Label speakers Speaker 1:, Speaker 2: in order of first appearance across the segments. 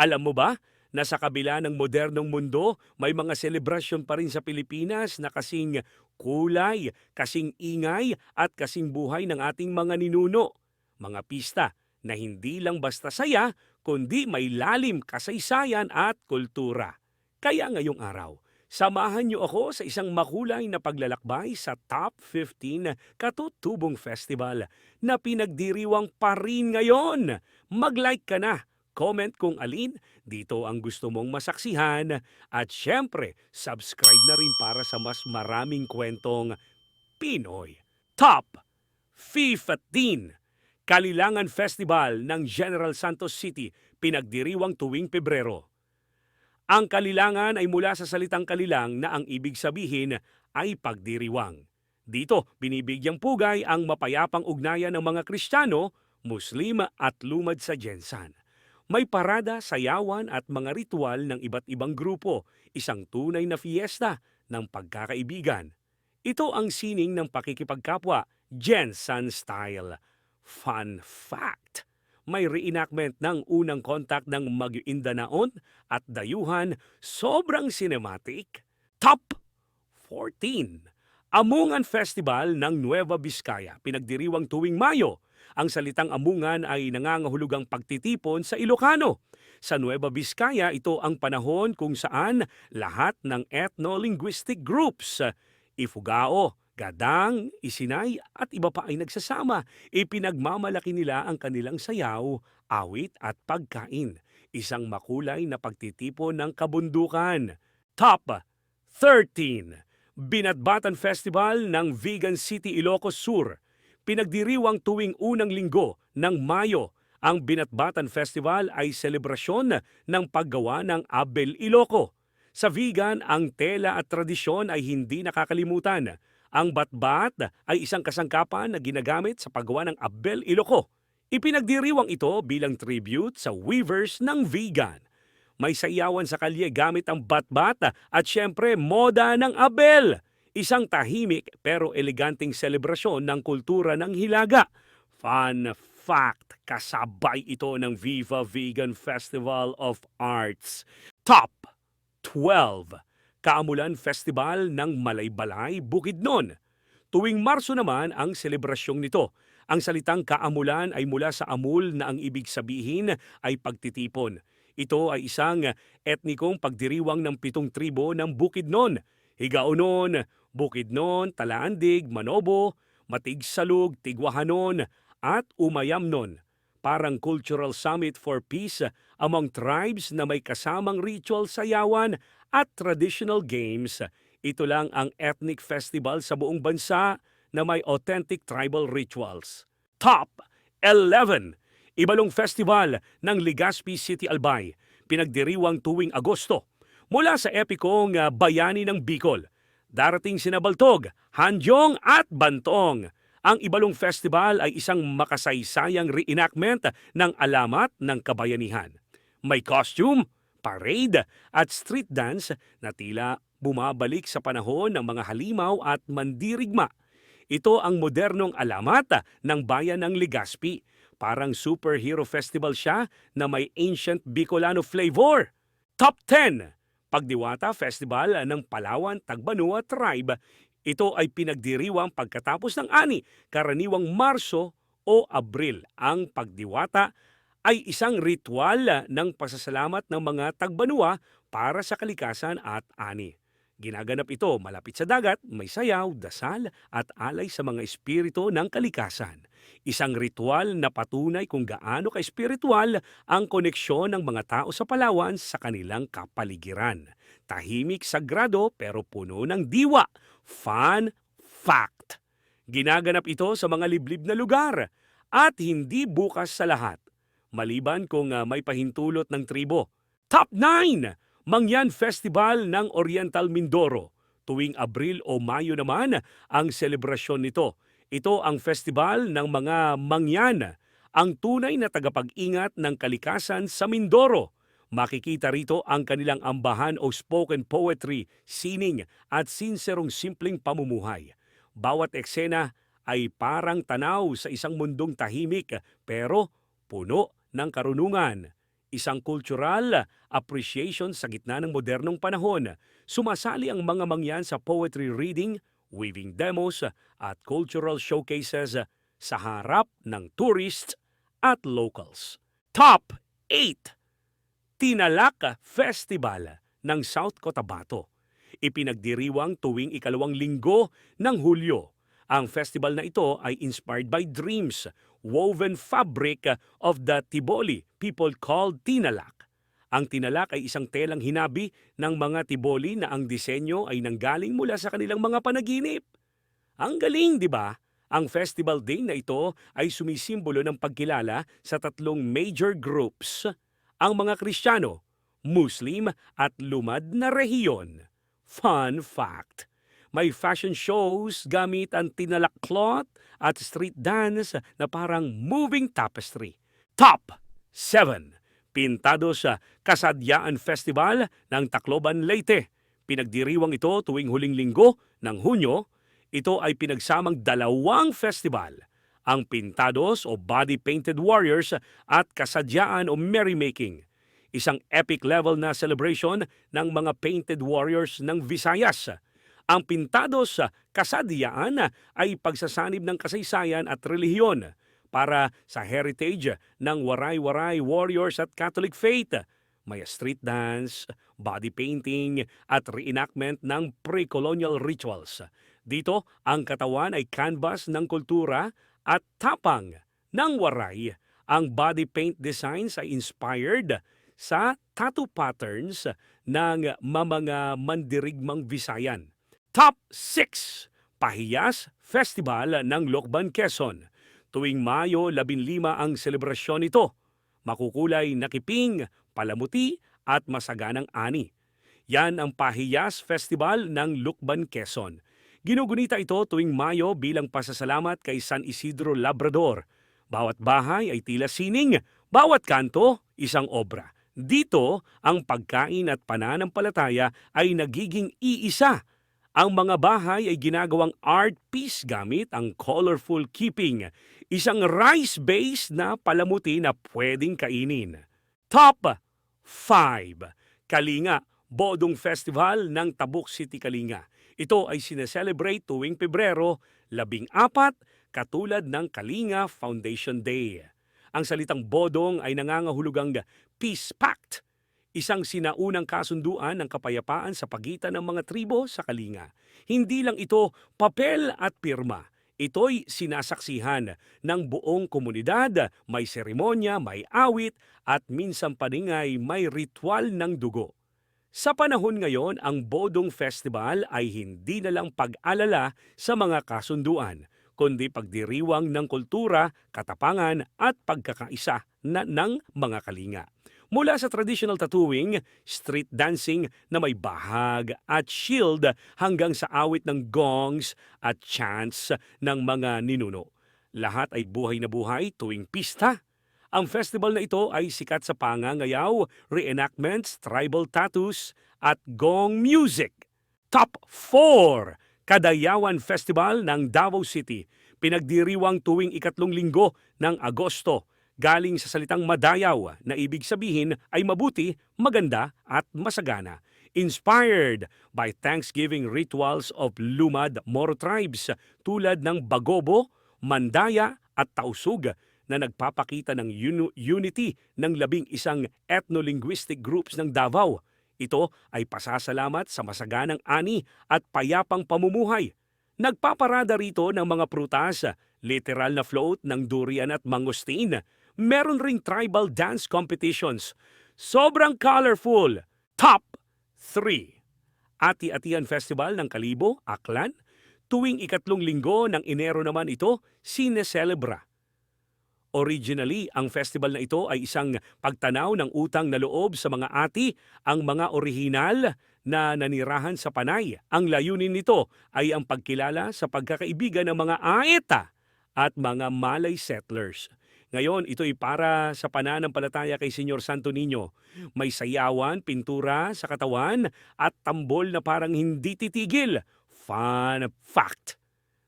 Speaker 1: Alam mo ba na sa kabila ng modernong mundo, may mga selebrasyon pa rin sa Pilipinas na kasing kulay, kasing ingay at kasing buhay ng ating mga ninuno. Mga pista na hindi lang basta saya, kundi may lalim kasaysayan at kultura. Kaya ngayong araw, samahan niyo ako sa isang makulay na paglalakbay sa Top 15 Katutubong Festival na pinagdiriwang pa rin ngayon. Mag-like ka na, comment kung alin dito ang gusto mong masaksihan at syempre, subscribe na rin para sa mas maraming kwentong Pinoy. Top 15 Kalilangan Festival ng General Santos City pinagdiriwang tuwing Pebrero. Ang kalilangan ay mula sa salitang kalilang na ang ibig sabihin ay pagdiriwang. Dito, binibigyang pugay ang mapayapang ugnayan ng mga Kristiyano, Muslim at lumad sa Jensan. May parada, sayawan at mga ritual ng iba't ibang grupo, isang tunay na fiesta ng pagkakaibigan. Ito ang sining ng pakikipagkapwa, Jensan style. Fun fact! May reenactment ng unang kontak ng Maguindanaon at Dayuhan, sobrang cinematic. Top 14. Amungan Festival ng Nueva Vizcaya, pinagdiriwang tuwing Mayo. Ang salitang amungan ay nangangahulugang pagtitipon sa Ilocano. Sa Nueva Vizcaya, ito ang panahon kung saan lahat ng ethno-linguistic groups, Ifugao, Gadang, Isinay at iba pa ay nagsasama. Ipinagmamalaki nila ang kanilang sayaw, awit at pagkain. Isang makulay na pagtitipon ng kabundukan. Top 13. Binatbatan Festival ng Vegan City Ilocos Sur. Pinagdiriwang tuwing unang linggo ng Mayo. Ang Binatbatan Festival ay selebrasyon ng paggawa ng Abel Iloco. Sa vegan, ang tela at tradisyon ay hindi nakakalimutan. Ang batbat ay isang kasangkapan na ginagamit sa paggawa ng Abel Iloco. Ipinagdiriwang ito bilang tribute sa weavers ng vegan. May sayawan sa kalye gamit ang batbat at syempre moda ng Abel. Isang tahimik pero eleganteng selebrasyon ng kultura ng Hilaga. Fun fact, kasabay ito ng Viva Vegan Festival of Arts. Top 12. Kaamulan Festival ng Malaybalay, Bukidnon. Tuwing Marso naman ang selebrasyong nito. Ang salitang kaamulan ay mula sa amul na ang ibig sabihin ay pagtitipon. Ito ay isang etnikong pagdiriwang ng pitong tribo ng Bukidnon. Higaonon, Bukidnon, Talaandig, Manobo, Matigsalug, Tigwahanon, at Umayamnon. Parang cultural summit for peace among tribes na may kasamang ritual sayawan at traditional games. Ito lang ang ethnic festival sa buong bansa na may authentic tribal rituals. Top 11. Ibalong Festival ng Legazpi City Albay, pinagdiriwang tuwing Agosto. Mula sa epikong ah, Bayani ng Bicol, darating sinabaltog, Hanjong at Bantong. Ang Ibalong Festival ay isang makasaysayang reenactment ng alamat ng kabayanihan. May costume, parade at street dance na tila bumabalik sa panahon ng mga halimaw at mandirigma. Ito ang modernong alamat ng bayan ng Legazpi. Parang superhero festival siya na may ancient Bicolano flavor. Top 10! Pagdiwata Festival ng Palawan Tagbanua Tribe. Ito ay pinagdiriwang pagkatapos ng ani, karaniwang Marso o Abril. Ang pagdiwata ay isang ritual ng pasasalamat ng mga Tagbanua para sa kalikasan at ani. Ginaganap ito malapit sa dagat, may sayaw, dasal at alay sa mga espiritu ng kalikasan. Isang ritual na patunay kung gaano ka-espiritual ang koneksyon ng mga tao sa Palawan sa kanilang kapaligiran. Tahimik, sagrado pero puno ng diwa. Fun fact. Ginaganap ito sa mga liblib na lugar at hindi bukas sa lahat. Maliban kung ah, may pahintulot ng tribo. Top 9! Mangyan Festival ng Oriental Mindoro. Tuwing Abril o Mayo naman ang selebrasyon nito. Ito ang festival ng mga mangyan, ang tunay na tagapag-ingat ng kalikasan sa Mindoro. Makikita rito ang kanilang ambahan o spoken poetry, sining at sinserong simpleng pamumuhay. Bawat eksena ay parang tanaw sa isang mundong tahimik pero puno ng karunungan. Isang cultural appreciation sa gitna ng modernong panahon. Sumasali ang mga mangyan sa poetry reading, weaving demos at cultural showcases sa harap ng tourists at locals. Top 8 Tinalak Festival ng South Cotabato. Ipinagdiriwang tuwing ikalawang linggo ng Hulyo. Ang festival na ito ay inspired by dreams, woven fabric of the Tiboli people called Tinalak. Ang tinalak ay isang telang hinabi ng mga Tiboli na ang disenyo ay nanggaling mula sa kanilang mga panaginip. Ang galing, di ba? Ang festival day na ito ay sumisimbolo ng pagkilala sa tatlong major groups, ang mga Kristiyano, Muslim at lumad na rehiyon. Fun fact! May fashion shows gamit ang tinalak cloth at street dance na parang moving tapestry. Top 7. Pintado sa Kasadyaan Festival ng Tacloban, Leyte. Pinagdiriwang ito tuwing huling linggo ng Hunyo. Ito ay pinagsamang dalawang festival, ang Pintados o Body Painted Warriors at Kasadyaan o Merrymaking. Isang epic level na celebration ng mga painted warriors ng Visayas. Ang Pintados sa Kasadyaan ay pagsasanib ng kasaysayan at relihiyon para sa heritage ng waray-waray warriors at Catholic faith. May street dance, body painting at reenactment ng pre-colonial rituals. Dito, ang katawan ay canvas ng kultura at tapang ng waray. Ang body paint designs ay inspired sa tattoo patterns ng mamanga mandirigmang Visayan. Top 6 Pahiyas Festival ng Lokban, Quezon. Tuwing Mayo 15 ang selebrasyon nito. Makukulay na kiping, palamuti at masaganang ani. Yan ang Pahiyas Festival ng Lukban, Quezon. Ginugunita ito tuwing Mayo bilang pasasalamat kay San Isidro Labrador. Bawat bahay ay tila sining, bawat kanto isang obra. Dito, ang pagkain at pananampalataya ay nagiging iisa. Ang mga bahay ay ginagawang art piece gamit ang colorful keeping, isang rice-based na palamuti na pwedeng kainin. Top 5. Kalinga, Bodong Festival ng Tabuk City, Kalinga. Ito ay sineselebrate tuwing Pebrero, labing apat, katulad ng Kalinga Foundation Day. Ang salitang bodong ay nangangahulugang peace pact, isang sinaunang kasunduan ng kapayapaan sa pagitan ng mga tribo sa Kalinga. Hindi lang ito papel at pirma. Ito'y sinasaksihan ng buong komunidad, may seremonya, may awit, at minsan pa rin ay may ritual ng dugo. Sa panahon ngayon, ang Bodong Festival ay hindi na lang pag-alala sa mga kasunduan, kundi pagdiriwang ng kultura, katapangan at pagkakaisa na ng mga kalinga. Mula sa traditional tattooing, street dancing na may bahag at shield hanggang sa awit ng gongs at chants ng mga ninuno. Lahat ay buhay na buhay tuwing pista. Ang festival na ito ay sikat sa pangangayaw, reenactments, tribal tattoos at gong music. Top 4! Kadayawan Festival ng Davao City. Pinagdiriwang tuwing ikatlong linggo ng Agosto galing sa salitang madayaw na ibig sabihin ay mabuti, maganda at masagana. Inspired by Thanksgiving rituals of Lumad Moro tribes tulad ng Bagobo, Mandaya at Tausug na nagpapakita ng uni- unity ng labing isang ethno-linguistic groups ng Davao. Ito ay pasasalamat sa masaganang ani at payapang pamumuhay. Nagpaparada rito ng mga prutas, literal na float ng durian at mangosteen, meron ring tribal dance competitions. Sobrang colorful. Top 3. Ati-Atian Festival ng Kalibo, Aklan. Tuwing ikatlong linggo ng Enero naman ito, sineselebra. Originally, ang festival na ito ay isang pagtanaw ng utang na loob sa mga ati, ang mga orihinal na nanirahan sa Panay. Ang layunin nito ay ang pagkilala sa pagkakaibigan ng mga aeta at mga Malay settlers. Ngayon, ito'y para sa pananampalataya kay Senyor Santo Niño. May sayawan, pintura sa katawan at tambol na parang hindi titigil. Fun fact!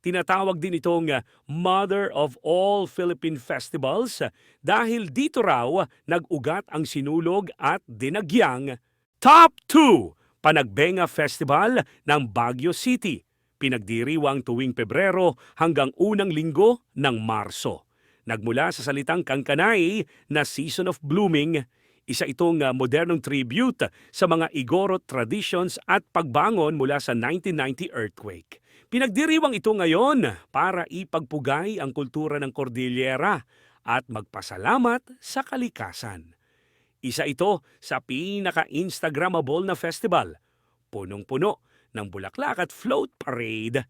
Speaker 1: Tinatawag din itong uh, Mother of All Philippine Festivals dahil dito raw nag-ugat ang sinulog at dinagyang Top 2 Panagbenga Festival ng Baguio City. Pinagdiriwang tuwing Pebrero hanggang unang linggo ng Marso. Nagmula sa salitang kangkanay na Season of Blooming, isa itong uh, modernong tribute sa mga Igorot traditions at pagbangon mula sa 1990 earthquake. Pinagdiriwang ito ngayon para ipagpugay ang kultura ng Cordillera at magpasalamat sa kalikasan. Isa ito sa pinaka-Instagrammable na festival. Punong-puno ng bulaklak at float parade.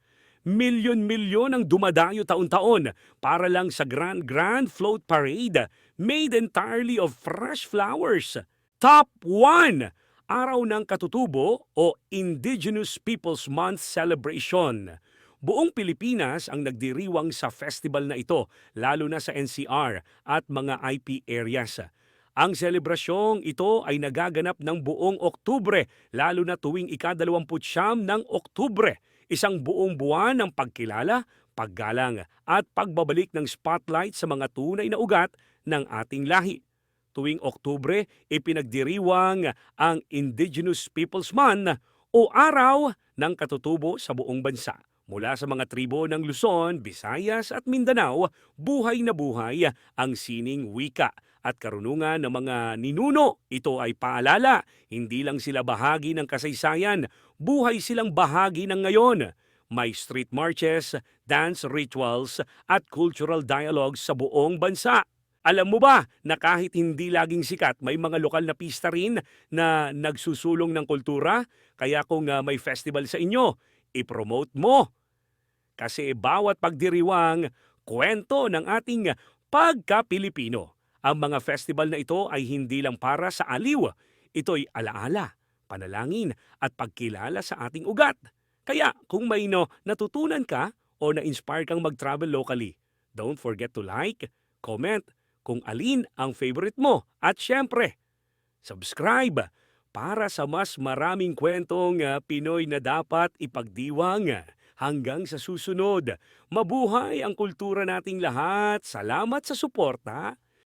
Speaker 1: Milyon-milyon ang dumadayo taon-taon para lang sa Grand Grand Float Parade made entirely of fresh flowers. Top 1! Araw ng Katutubo o Indigenous Peoples Month Celebration. Buong Pilipinas ang nagdiriwang sa festival na ito, lalo na sa NCR at mga IP areas. Ang selebrasyong ito ay nagaganap ng buong Oktubre, lalo na tuwing ikadalawamputsyam ng Oktubre, isang buong buwan ng pagkilala, paggalang at pagbabalik ng spotlight sa mga tunay na ugat ng ating lahi. Tuwing Oktubre, ipinagdiriwang ang Indigenous Peoples Month o Araw ng Katutubo sa buong bansa. Mula sa mga tribo ng Luzon, Visayas at Mindanao, buhay na buhay ang sining wika at karunungan ng mga ninuno. Ito ay paalala, hindi lang sila bahagi ng kasaysayan, buhay silang bahagi ng ngayon. May street marches, dance rituals at cultural dialogues sa buong bansa. Alam mo ba na kahit hindi laging sikat, may mga lokal na pista rin na nagsusulong ng kultura? Kaya kung uh, may festival sa inyo, i-promote mo. Kasi bawat pagdiriwang, kwento ng ating pagka-Pilipino. Ang mga festival na ito ay hindi lang para sa aliw. Ito'y alaala, panalangin at pagkilala sa ating ugat. Kaya kung may no, natutunan ka o na-inspire kang mag-travel locally, don't forget to like, comment kung alin ang favorite mo at syempre, subscribe para sa mas maraming kwentong ah, Pinoy na dapat ipagdiwang. Hanggang sa susunod, mabuhay ang kultura nating lahat. Salamat sa suporta.